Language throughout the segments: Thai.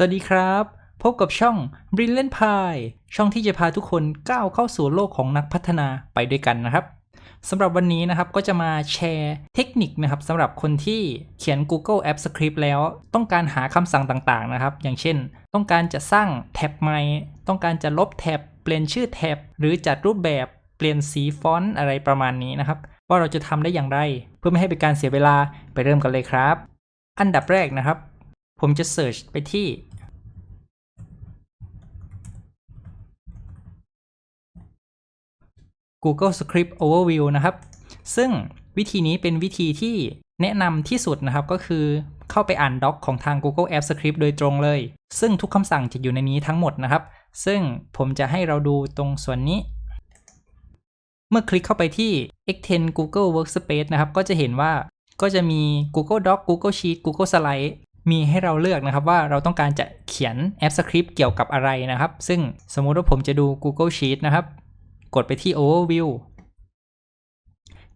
สวัสดีครับ พบกับช่อง Brilliant Pie ช่องที่จะพาทุกคนก้าวเข้าสู่โลกของนักพัฒนาไปด้วยกันนะครับสำหรับวันนี้นะครับก็จะมาแชร์เทคนิคนะครับสำหรับคนที่เขียน Google App Script แล้ว ต้องการหาคำสั่งต่างๆนะครับ อย่างเช่น ต้องการจะสร้างแท็บใหม่ต้องการจะลบแท็บเปลี่ยนชื่อแท็บหรือจัดรูปแบบเปลี่ยนสีฟอนต์อะไรประมาณนี้นะครับ ว่าเราจะทำได้อย่างไร เพื่อไม่ให้เป็นการเสียเวลาไปเริ่มกันเลยครับ อันดับแรกนะครับ ผมจะ search ไปที่ Google Script Overview นะครับ ซึ่งวิธีนี้เป็นวิธีที่แนะนำที่สุดนะครับก็คือเข้าไปอ่านด็อกของทาง Google App Script โดยตรงเลย ซึ่งทุกคำสั่งจะอยู่ในนี้ทั้งหมดนะครับ ซึ่งผมจะให้เราดูตรงส่วนนี้ เมื่อคลิกเข้าไปที่ Extend Google Workspace นะครับ ก็จะเห็นว่าก็จะมี Google Doc Google Sheet Google Slide มีให้เราเลือกนะครับว่าเราต้องการจะเขียนแอปสคริปต์เกี่ยวกับอะไรนะครับ ซึ่งสมมุติว่าผมจะดู Google Sheet นะครับ กดไปที่ Overview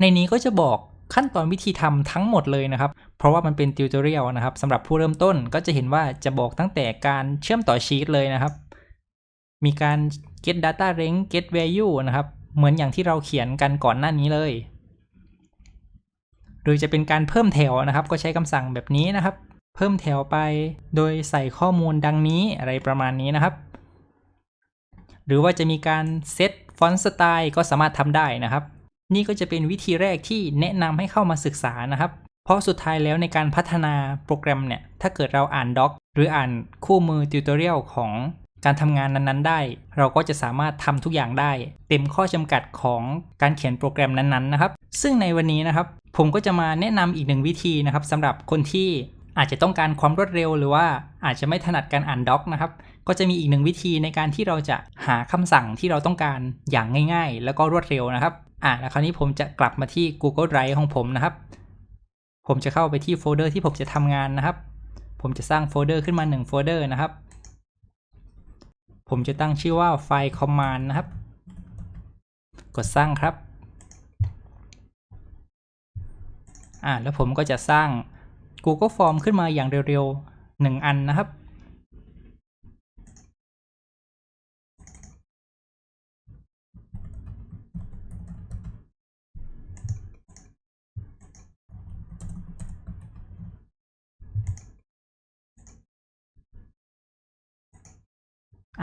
ในนี้ก็จะบอกขั้นตอนวิธีทำทั้งหมดเลยนะครับ เพราะว่ามันเป็นติวตอเรียลนะครับสำหรับผู้เริ่มต้นก็จะเห็นว่าจะบอกตั้งแต่การเชื่อมต่อชีตเลยนะครับ มีการ get data range get value นะครับ เหมือนอย่างที่เราเขียนกันก่อนหน้านี้เลย หรือจะเป็นการเพิ่มแถวนะครับ ก็ใช้คำสั่งแบบนี้นะครับ เพิ่มแถวไป โดยใส่ข้อมูลดังนี้อะไรประมาณนี้นะครับ หรือว่าจะมีการเซตฟอนต์สไตล์ก็สามารถทำได้นะครับ นี่ก็จะเป็นวิธีแรกที่แนะนำให้เข้ามาศึกษานะครับ เพราะสุดท้ายแล้วในการพัฒนาโปรแกรมเนี่ย ถ้าเกิดเราอ่านด็อกหรืออ่านคู่มือติวตอเรียลของการทำงานนั้นๆ ได้ เราก็จะสามารถทำทุกอย่างได้ เต็มข้อจำกัดของการเขียนโปรแกรมนั้นๆนะครับ ซึ่งในวันนี้นะครับ ผมก็จะมาแนะนำอีกหนึ่งวิธีนะครับสำหรับคนที่ อาจจะต้องการความรวดเร็วหรือว่าอาจจะไม่ถนัดการอ่านด็อกนะครับ ก็จะมีอีกหนึ่งวิธีในการที่เราจะหาคำสั่งที่เราต้องการอย่างง่าย ๆ แล้วก็รวดเร็วนะครับอ่าแล้วคราวนี้ผมจะกลับมาที่ Google Drive ของผมนะครับ ผมจะเข้าไปที่โฟลเดอร์ที่ผมจะทำงานนะครับ ผมจะสร้างโฟลเดอร์ขึ้นมา1โฟลเดอร์นะครับ ผมจะตั้งชื่อว่าไฟล์ command นะครับ กดสร้างครับอ่าแล้วผมก็จะสร้าง Google Form ขึ้นมาอย่างเร็วๆ 1 อันนะครับ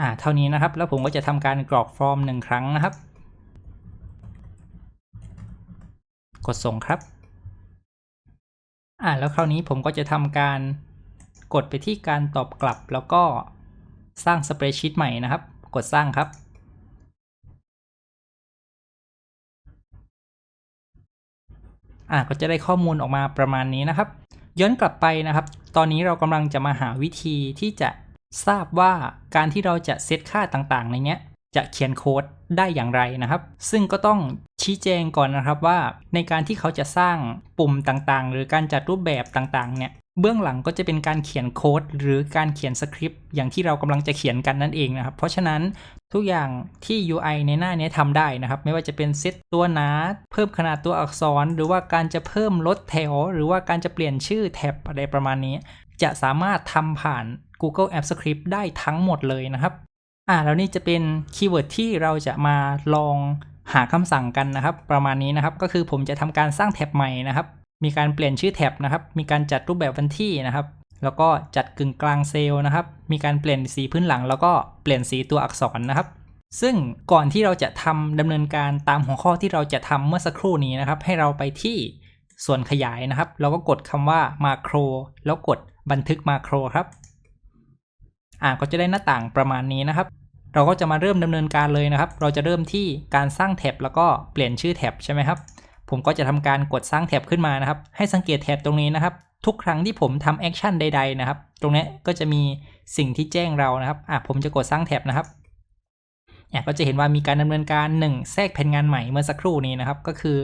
อ่า เท่านี้นะครับ แล้วผมก็จะทำการกรอกฟอร์มหนึ่งครั้งนะครับ กดส่งครับ อ่าแล้วคราวนี้ผมก็จะทำการกดไปที่การตอบกลับ แล้วก็สร้างสเปรดชีตใหม่นะครับ กดสร้างครับ อ่าก็จะได้ข้อมูลออกมาประมาณนี้นะครับ ย้อนกลับไปนะครับ ตอนนี้เรากำลังจะมาหาวิธีที่จะทราบว่าการที่เราจะเซตค่าต่างๆ ในเนี้ย จะเขียนโค้ดได้อย่างไรนะครับ ซึ่งก็ต้องชี้แจงก่อนนะครับว่าในการที่เขาจะสร้างปุ่มต่างๆ หรือการจัดรูปแบบต่างๆ เนี่ยเบื้องหลังก็จะเป็นการเขียนโค้ดหรือการเขียนสคริปต์อย่างที่เรากำลังจะเขียนกันนั่นเองนะครับ เพราะฉะนั้นทุกอย่างที่ UI ในหน้านี้ทำได้นะครับ ไม่ว่าจะเป็นเซตตัวหนาเพิ่มขนาดตัวอักษร หรือว่าการจะเพิ่มลดแถว หรือว่าการจะเปลี่ยนชื่อแท็บอะไรประมาณนี้ จะสามารถทำผ่าน Google App Script ได้ทั้งหมดเลยนะครับ อ่าแล้วนี่จะเป็นคีย์เวิร์ดที่เราจะมาลองหาคำสั่งกันนะครับ ประมาณนี้นะครับ ก็คือผมจะทำการสร้างแท็บใหม่นะครับ มีการเปลี่ยนชื่อแท็บนะครับ มีการจัดรูปแบบวันที่นะครับ แล้วก็จัดกึ่งกลางเซลล์นะครับ มีการเปลี่ยนสีพื้นหลัง แล้วก็เปลี่ยนสีตัวอักษรนะครับ ซึ่งก่อนที่เราจะทำดำเนินการตามหัวข้อที่เราจะทำเมื่อสักครู่นี้นะครับ ให้เราไปที่ส่วนขยายนะครับแล้วก็กดคำว่ามาโครแล้วกดบันทึกมาโครครับ อ่าก็จะได้หน้าต่างประมาณนี้นะครับ เราก็จะมาเริ่มดำเนินการเลยนะครับ เราจะเริ่มที่การสร้างแท็บแล้วก็เปลี่ยนชื่อแท็บใช่ไหมครับ ผมก็จะทำการกดสร้างแท็บขึ้นมานะครับ ให้สังเกตแท็บตรงนี้นะครับ ทุกครั้งที่ผมทำแอคชั่นใด ๆนะครับ ตรงนี้ก็จะมีสิ่งที่แจ้งเรานะครับ อะผมจะกดสร้างแท็บนะครับเนี่ยก็จะเห็นว่ามีการดำเนินการ 1 แทรกแผ่นงานใหม่เมื่อสักครู่นี้นะครับ ก็คือ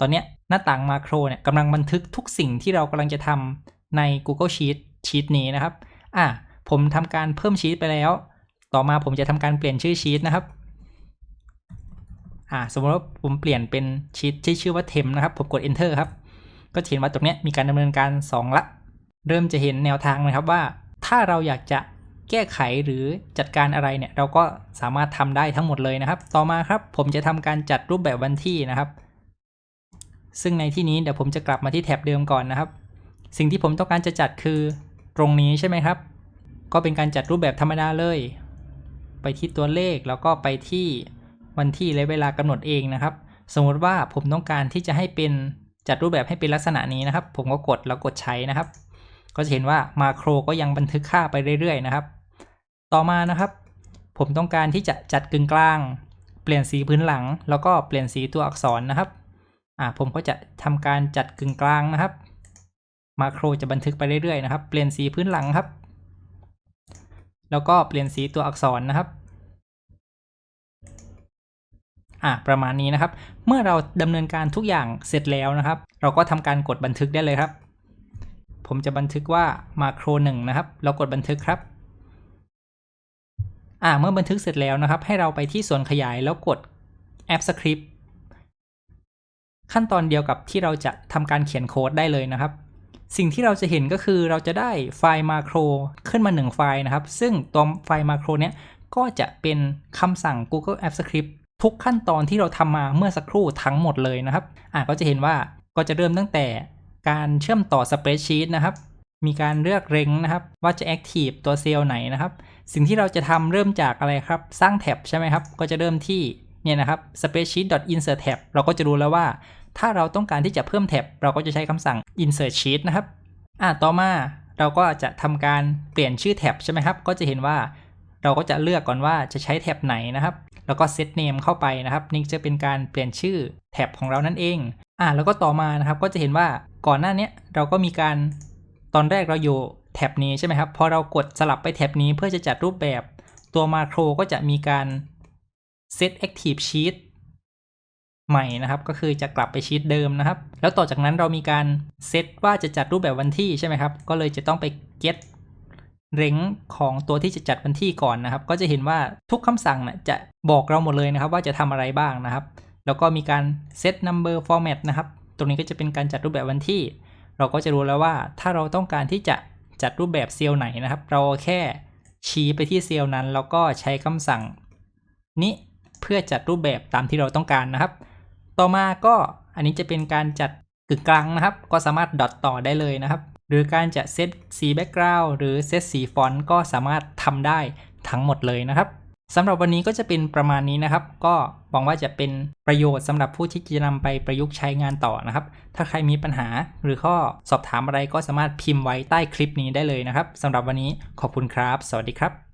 ตอนนี้หน้าต่างมาโครเนี่ยกำลังบันทึกทุกสิ่งที่เรากำลังจะทำใน Google Sheet ชีตนี้นะครับ อะผมทำการเพิ่มชีตไปแล้ว ต่อมาผมจะทำการเปลี่ยนชื่อชีตนะครับอ่าสมมติว่าผมเปลี่ยนเป็นชีตที่ชื่อว่าเทมนะครับ ผมกด enter ครับ ก็เห็นว่าตรงนี้มีการดำเนินการ 2 ละ เริ่มจะเห็นแนวทางนะครับว่า ถ้าเราอยากจะแก้ไขหรือจัดการอะไรเนี่ยเราก็สามารถทำได้ทั้งหมดเลยนะครับ ต่อมาครับผมจะทำการจัดรูปแบบวันที่นะครับ ซึ่งในที่นี้เดี๋ยวผมจะกลับมาที่แท็บเดิมก่อนนะครับ สิ่งที่ผมต้องการจะจัดคือตรงนี้ใช่ไหมครับ ก็เป็นการจัดรูปแบบธรรมดาเลย ไปที่ตัวเลขแล้วก็ไปที่วันที่และเวลากำหนดเองนะครับ สมมติว่าผมต้องการที่จะให้เป็นจัดรูปแบบให้เป็นลักษณะนี้นะครับ ผมก็กดแล้วกดใช้นะครับ ก็จะเห็นว่ามาโครก็ยังบันทึกค่าไปเรื่อยๆนะครับ ต่อมานะครับ ผมต้องการที่จะจัดกึ่งกลาง เปลี่ยนสีพื้นหลัง แล้วก็เปลี่ยนสีตัวอักษรนะครับอ่าผมก็จะทำการจัดกึ่งกลางนะครับ มาโครจะบันทึกไปเรื่อยๆนะครับ เปลี่ยนสีพื้นหลังครับ แล้วก็เปลี่ยนสีตัวอักษรนะครับอะประมาณนี้นะครับ เมื่อเราดำเนินการทุกอย่างเสร็จแล้วนะครับ เราก็ทำการกดบันทึกได้เลยครับ ผมจะบันทึกว่ามาโครหนึ่งนะครับ เรากดบันทึกครับอ่าเมื่อบันทึกเสร็จแล้วนะครับ ให้เราไปที่ส่วนขยายแล้วกด App Script ขั้นตอนเดียวกับที่เราจะทำการเขียนโค้ดได้เลยนะครับ สิ่งที่เราจะเห็นก็คือเราจะได้ไฟล์มาโครขึ้นมา 1 ไฟล์นะครับ ซึ่งตัวไฟล์มาโครเนี้ยก็จะเป็นคำสั่ง Google App Script ทุกขั้นตอนที่เราทำมาเมื่อสักครู่ทั้งหมดเลยนะครับ อะก็จะเห็นว่าก็จะเริ่มตั้งแต่การเชื่อมต่อ Spreadsheet นะครับ มีการเลือกเร็งนะครับ ว่าจะ Active ตัวเซลล์ไหนนะครับ สิ่งที่เราจะทำเริ่มจากอะไรครับ สร้างแท็บใช่ไหมครับ ก็จะเริ่มที่เนี่ยนะครับ spreadsheet.insert tab เราก็จะรู้แล้วว่า ถ้าเราต้องการที่จะเพิ่มแท็บเราก็จะใช้คำสั่ง insert sheet นะครับ อะต่อมาเราก็จะทำการเปลี่ยนชื่อแท็บใช่ไหมครับ ก็จะเห็นว่าเราก็จะเลือกก่อนว่าจะใช้แท็บไหนนะครับ แล้วก็ set name เข้าไปนะครับ นี่จะเป็นการเปลี่ยนชื่อแท็บของเรานั่นเอง อะแล้วก็ต่อมานะครับ ก็จะเห็นว่าก่อนหน้านี้เราก็มีการตอนแรกเราอยู่แท็บนี้ใช่ไหมครับ พอเรากดสลับไปแท็บนี้เพื่อจะจัดรูปแบบ ตัวมาโครก็จะมีการ set active sheet ใหม่นะครับก็คือจะกลับไปชีตเดิมนะครับ แล้วต่อจากนั้นเรามีการเซตว่าจะจัดรูปแบบวันที่ใช่ไหมครับ ก็เลยจะต้องไป get เร้งของตัวที่จะจัดวันที่ก่อนนะครับ ก็จะเห็นว่าทุกคำสั่งนะจะบอกเราหมดเลยนะครับว่าจะทำอะไรบ้างนะครับ แล้วก็มีการ set number format นะครับ ตรงนี้ก็จะเป็นการจัดรูปแบบวันที่ เราก็จะรู้แล้วว่าถ้าเราต้องการที่จะจัดรูปแบบเซลล์ไหนนะครับ เราแค่ชี้ไปที่เซลล์นั้น แล้วก็ใช้คำสั่งนี้เพื่อจัดรูปแบบตามที่เราต้องการนะครับ ต่อมาก็อันนี้จะเป็นการจัดกึ่งกลางนะครับ ก็สามารถดอทต่อได้เลยนะครับ หรือการจะเซตสีแบ็กกราวด์หรือเซตสีฟอนต์ก็สามารถทำได้ทั้งหมดเลยนะครับสำหรับวันนี้ก็จะเป็นประมาณนี้นะครับ ก็หวังว่าจะเป็นประโยชน์สำหรับผู้ที่จะนำไปประยุกต์ใช้งานต่อนะครับ ถ้าใครมีปัญหาหรือข้อสอบถามอะไรก็สามารถพิมพ์ไว้ใต้คลิปนี้ได้เลยนะครับสำหรับวันนี้ขอบคุณครับ สวัสดีครับ